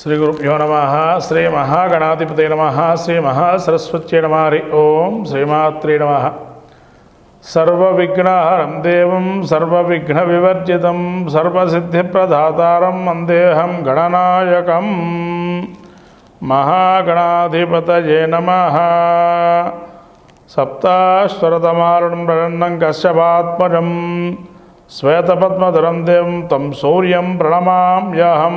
శ్రీ గురుభ్యో నమ శ్రీ మహాగణాధిపతి నమ శ్రీ మహాసరస్వత్యై నమ హరి ఓం శ్రీమాత్రే నమ. సర్వవిఘ్నహరం దేవం సర్వవిఘ్న వివర్జితం సర్వసిద్ధిప్రదాతారం వందేహం గణనాయకం. మహాగణాధిపతయే నమ. సప్తాశ్వరతమారుణం ప్రణన్నం కశ్యపాత్మజం శ్వేతపద్మధరం దేవం తం శౌర్యం ప్రణమామ్యహం.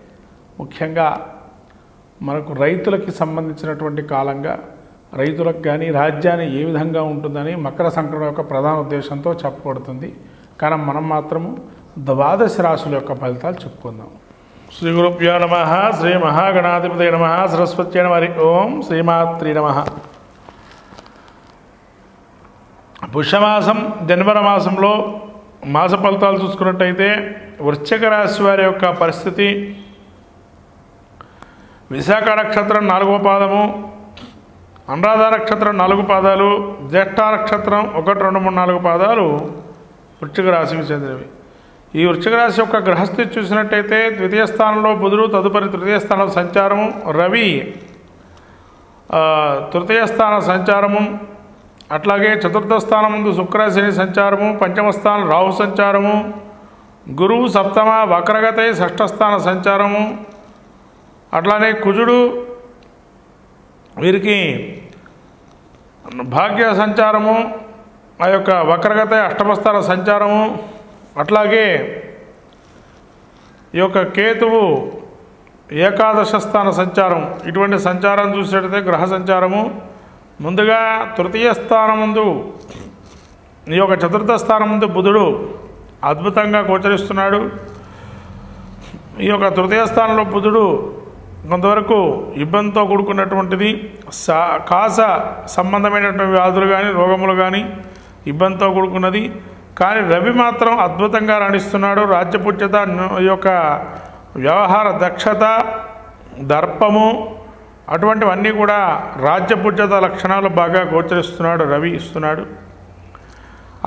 ముఖ్యంగా మనకు రైతులకి సంబంధించినటువంటి కాలంగా రైతులకు కానీ రాజ్యాన్ని ఏ విధంగా ఉంటుందని మకర సంక్రమణ యొక్క ప్రధాన ఉద్దేశంతో చెప్పబడుతుంది. కానీ మనం మాత్రము ద్వాదశ రాశుల యొక్క ఫలితాలు చెప్పుకుందాం. శ్రీ గురుభ్యో నమ శ్రీ మహాగణాధిపతి నమ సరస్వతి నమ ఓం శ్రీమాత్రి నమ. పుష్యమాసం జనవరి మాసంలో మాస ఫలితాలు చూసుకున్నట్టయితే వృశ్చిక రాశి వారి యొక్క పరిస్థితి విశాఖ నక్షత్రం నాలుగవ పాదము అనురాధ నక్షత్రం నాలుగు పాదాలు జ్యేష్ఠ నక్షత్రం ఒకటి రెండు మూడు నాలుగు పాదాలు వృశ్చిక రాశికి చెందినవి. ఈ వృశ్చిక రాశి యొక్క గ్రహస్థితి చూసినట్టయితే ద్వితీయ స్థానంలో బుధుడు తదుపరి తృతీయ స్థానం సంచారము రవి తృతీయ స్థాన సంచారము అట్లాగే చతుర్థ స్థానం ముందు శుక్రశని సంచారము పంచమ స్థానం రాహు సంచారము గురువు సప్తమ వక్రగతే షష్ఠ స్థాన సంచారము అట్లానే కుజుడు వీరికి భాగ్య సంచారము ఆ యొక్క వక్రగత అష్టమస్థాన సంచారము అట్లాగే ఈ యొక్క కేతువు ఏకాదశ స్థాన సంచారం ఇటువంటి సంచారం చూసేటైతే గ్రహ సంచారము ముందుగా తృతీయ స్థానం ముందు ఈ యొక్క చతుర్థ స్థానం ముందు బుధుడు అద్భుతంగా గోచరిస్తున్నాడు. ఈ యొక్క తృతీయ స్థానంలో బుధుడు కొంతవరకు ఇబ్బందితో కూడుకున్నటువంటిది సా కాస సంబంధమైనటువంటి వ్యాధులు కానీ రోగములు కానీ ఇబ్బందితో కూడుకున్నది. కానీ రవి మాత్రం అద్భుతంగా రాణిస్తున్నాడు. రాజ్యపుత్యత ఈ యొక్క వ్యవహార దక్షత దర్పము అటువంటివన్నీ కూడా రాజ్యపుత్యత లక్షణాలు బాగా గోచరిస్తున్నాడు రవి ఇస్తున్నాడు.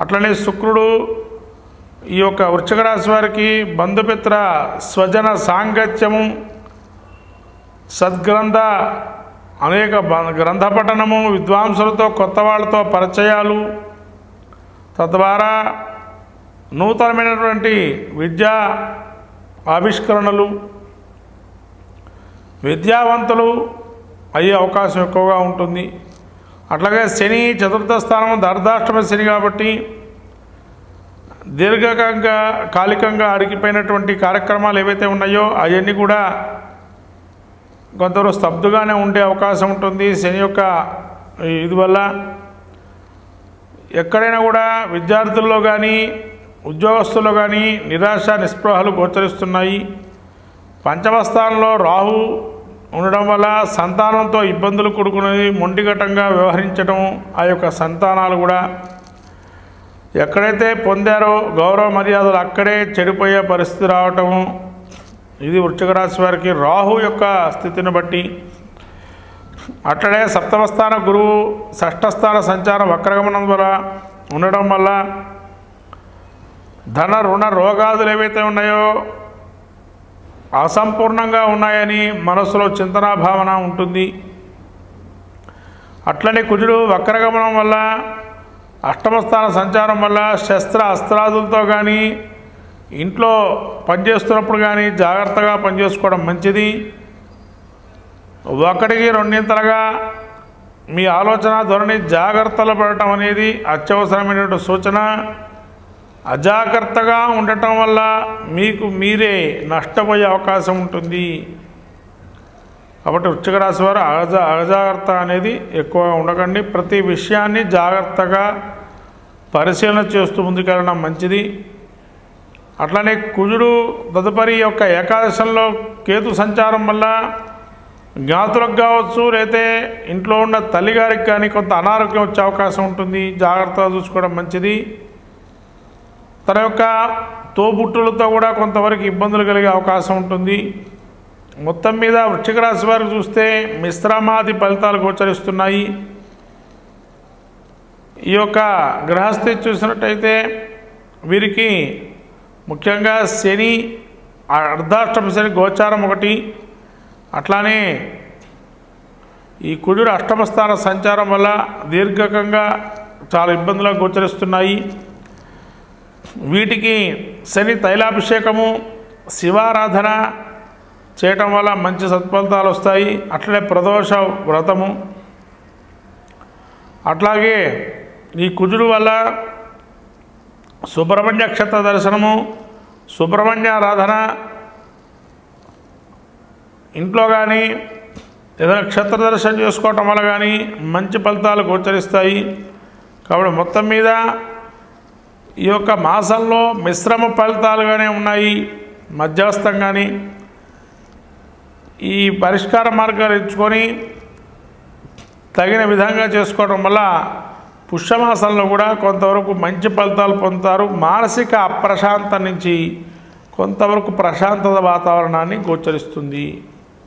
అట్లనే శుక్రుడు ఈ యొక్క వృశ్చిక రాశి వారికి బంధుమిత్ర స్వజన సాంగత్యము సద్గ్రంథ అనేక బ- గ్రంథ పఠనము విద్వాంసులతో కొత్త వాళ్ళతో పరిచయాలు. తద్వారా నూతనమైనటువంటి విద్యా ఆవిష్కరణలు విద్యావంతులు అయ్యే అవకాశం ఎక్కువగా ఉంటుంది. అట్లాగే శని చతుర్థ స్థానం దర్ధాష్టమ శని కాబట్టి దీర్ఘకంగా కాలికంగా అడిగిపోయినటువంటి కార్యక్రమాలు ఏవైతే ఉన్నాయో అవన్నీ కూడా కొంతవరకు స్తబ్దుగానే ఉండే అవకాశం ఉంటుంది. శని యొక్క ఇది వల్ల ఎక్కడైనా కూడా విద్యార్థుల్లో కానీ ఉద్యోగస్తుల్లో కానీ నిరాశ నిస్పృహలు గోచరిస్తున్నాయి. పంచమస్థానంలో రాహు ఉండడం వల్ల సంతానంతో ఇబ్బందులు కూడుకున్నది మొండిఘటంగా వ్యవహరించడం ఆ యొక్క సంతానాలు కూడా. ఎక్కడైతే పొందారో గౌరవ మర్యాదలు అక్కడే చెడిపోయే పరిస్థితి రావటము ఇది వృశ్చిక రాశి వారికి రాహు యొక్క స్థితిని బట్టి. అట్లనే సప్తమ స్థాన గురువు షష్ఠస్థాన సంచారం వక్రగమనం ద్వారా ఉండడం వల్ల ధన రుణ రోగాదులు ఏవైతే ఉన్నాయో అసంపూర్ణంగా ఉన్నాయని మనసులో చింతనా భావన ఉంటుంది. అట్లనే కుజుడు వక్రగమనం వల్ల అష్టమస్థాన సంచారం వల్ల శస్త్ర అస్త్రాదులతో కానీ ఇంట్లో పనిచేస్తున్నప్పుడు కానీ జాగ్రత్తగా పనిచేసుకోవడం మంచిది. ఒకటికి రెండింతలుగా మీ ఆలోచన ధోరణి జాగ్రత్తలు పడటం అనేది అత్యవసరమైనటువంటి సూచన. అజాగ్రత్తగా ఉండటం వల్ల మీకు మీరే నష్టపోయే అవకాశం ఉంటుంది. కాబట్టి వృచ్చిక రాశి వారు అజ అజాగ్రత్త అనేది ఎక్కువగా ఉండకండి. ప్రతి విషయాన్ని జాగ్రత్తగా పరిశీలన చేస్తూ ముందుకెళ్ళడం మంచిది. అట్లానే కుజుడు తదుపరి యొక్క ఏకాదశంలో కేతు సంచారం వల్ల జ్ఞాతులకు కావచ్చు లేతే ఇంట్లో ఉన్న తల్లిగారికి కానీ కొంత అనారోగ్యం వచ్చే అవకాశం ఉంటుంది. జాగ్రత్తగా చూసుకోవడం మంచిది. తన యొక్క తోబుట్టులతో కూడా కొంతవరకు ఇబ్బందులు కలిగే అవకాశం ఉంటుంది. మొత్తం మీద వృశ్చిక రాశి వారికి చూస్తే మిశ్రమాది ఫలితాలు గోచరిస్తున్నాయి. ఈ యొక్క గ్రహస్థితి చూసినట్టయితే వీరికి ముఖ్యంగా శని అర్ధాష్టమ శని గోచారం ఒకటి. అట్లానే ఈ కుజుడు అష్టమస్థాన సంచారం వల్ల దీర్ఘకంగా చాలా ఇబ్బందులకు గోచరిస్తున్నాయి. వీటికి శని తైలాభిషేకము శివారాధన చేయటం వల్ల మంచి సత్ఫలితాలు వస్తాయి. అట్లనే ప్రదోష వ్రతము. అట్లాగే ఈ కుజుడు వల్ల సుబ్రహ్మణ్య క్షేత్ర దర్శనము సుబ్రహ్మణ్య ఆరాధన ఇంట్లో కానీ ఏదైనా క్షేత్ర దర్శనం చేసుకోవటం వల్ల కానీ మంచి ఫలితాలు గోచరిస్తాయి. కాబట్టి మొత్తం మీద ఈ యొక్క మాసంలో మిశ్రమ ఫలితాలుగానే ఉన్నాయి. మధ్యస్థం కానీ ఈ పరిష్కార మార్గాలు ఎంచుకొని తగిన విధంగా చేసుకోవడం వల్ల పుష్యమాసంలో కూడా కొంతవరకు మంచి ఫలితాలు పొందుతారు. మానసిక అప్రశాంత నుంచి కొంతవరకు ప్రశాంతత వాతావరణాన్ని గోచరిస్తుంది.